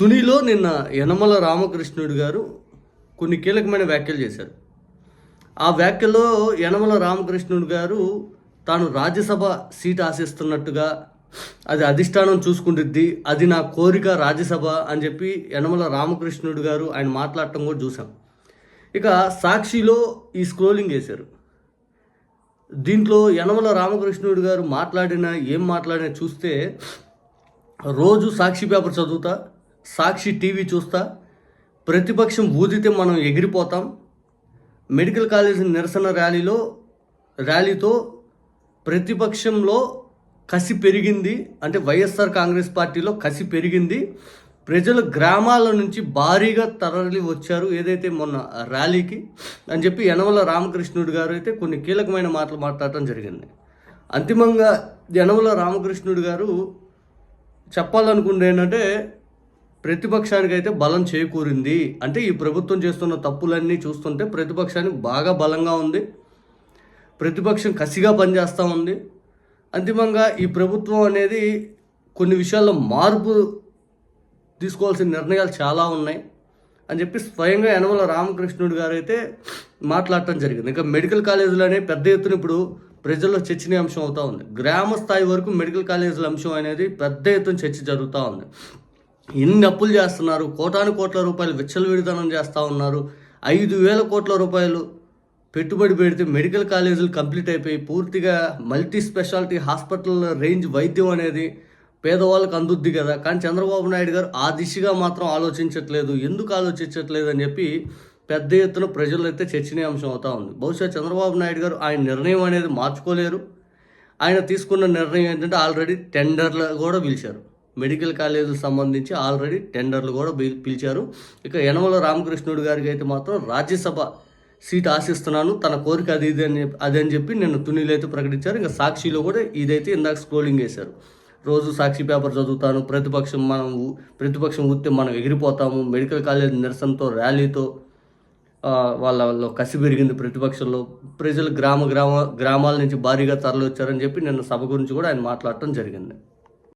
తునిలో నిన్న యనమల రామకృష్ణుడు గారు కొన్ని కీలకమైన వ్యాఖ్యలు చేశారు. ఆ వ్యాఖ్యలో యనమల రామకృష్ణుడు గారు తాను రాజ్యసభ సీట్ ఆశిస్తున్నట్టుగా అది అధిష్టానం చూసుకుంటుంది అది నా కోరిక రాజ్యసభ అని చెప్పి యనమల రామకృష్ణుడు గారు ఆయన మాట్లాడటం కూడా చూసాం ఇక సాక్షిలో ఈ స్క్రోలింగ్ వేశారు దీంట్లో యనమల రామకృష్ణుడు గారు మాట్లాడిన ఏం మాట్లాడినా చూస్తే రోజు సాక్షి పేపర్ చదువుతా సాక్షి టీవీ చూస్తా ప్రతిపక్షం ఊదితే మనం ఎగిరిపోతాం. మెడికల్ కాలేజ్ నిరసన ర్యాలీలో ర్యాలీతో ప్రతిపక్షంలో కసి పెరిగింది. అంటే వైఎస్ఆర్ కాంగ్రెస్ పార్టీలో కసి పెరిగింది. ప్రజలు గ్రామాల నుంచి భారీగా తరలి వచ్చారు ఏదైతే మొన్న ర్యాలీకి అని చెప్పి యనమల రామకృష్ణుడు గారు అయితే కొన్ని కీలకమైన మాటలు మాట్లాడటం జరిగింది. అంతిమంగా యనమల రామకృష్ణుడు గారు చెప్పాలనుకుంటే ఏంటంటే ప్రతిపక్షానికి అయితే బలం చేకూరింది. అంటే ఈ ప్రభుత్వం చేస్తున్న తప్పులన్నీ చూస్తుంటే ప్రతిపక్షానికి బాగా బలంగా ఉంది. ప్రతిపక్షం కసిగా పనిచేస్తూ ఉంది. అంతిమంగా ఈ ప్రభుత్వం అనేది కొన్ని విషయాల్లో మార్పు తీసుకోవాల్సిన నిర్ణయాలు చాలా ఉన్నాయి. అని చెప్పి స్వయంగా యనమల రామకృష్ణుడు గారు అయితే మాట్లాడటం జరిగింది. ఇంకా మెడికల్ కాలేజీలోనే పెద్ద ఎత్తున ఇప్పుడు ప్రజల్లో చర్చనీయాంశం అవుతూ ఉంది. గ్రామ స్థాయి వరకు మెడికల్ కాలేజీల అంశం అనేది పెద్ద ఎత్తున చర్చ జరుగుతూ ఉంది. ఎన్ని అప్పులు చేస్తున్నారు? కోటాను కోట్ల రూపాయలు విచ్చలవిడితనం చేస్తూ ఉన్నారు. ఐదు వేల కోట్ల రూపాయలు పెట్టుబడి పెడితే మెడికల్ కాలేజీలు కంప్లీట్ అయిపోయి పూర్తిగా మల్టీ స్పెషాలిటీ హాస్పిటల్ రేంజ్ వైద్యం అనేది పేదవాళ్ళకి అందుద్ది కదా. కానీ చంద్రబాబు నాయుడు గారు ఆ దిశగా మాత్రం ఆలోచించట్లేదు. ఎందుకు ఆలోచించట్లేదు అని చెప్పి పెద్ద ఎత్తున ప్రజలు అయితే చర్చనీయాంశం అవుతా ఉంది. బహుశా చంద్రబాబు నాయుడు గారు ఆయన నిర్ణయం అనేది మార్చుకోలేరు. ఆయన తీసుకున్న నిర్ణయం ఏంటంటే ఆల్రెడీ టెండర్లు కూడా పిలిచారు. మెడికల్ కాలేజీలకు సంబంధించి ఆల్రెడీ టెండర్లు కూడా పిలిచారు. ఇక యనమల రామకృష్ణుడు గారికి అయితే మాత్రం రాజ్యసభ సీట్ ఆశిస్తున్నాను. తన కోరిక అది ఇది అని అది అని చెప్పి నిన్న తునీలు అయితే ప్రకటించారు. ఇంకా సాక్షిలో కూడా ఇదైతే ఇందాక స్క్రోలింగ్ వేశారు రోజు సాక్షి పేపర్ చదువుతాను. ప్రతిపక్షం మనం ప్రతిపక్షం ఊతే మనం ఎగిరిపోతాము. మెడికల్ కాలేజ్ నిరసనతో ర్యాలీతో వాళ్ళ వాళ్ళలో కసి పెరిగింది ప్రతిపక్షంలో. ప్రజలు గ్రామ గ్రామ గ్రామాల నుంచి భారీగా తరలి వచ్చారని చెప్పి నిన్న సభ గురించి కూడా ఆయన మాట్లాడటం జరిగింది.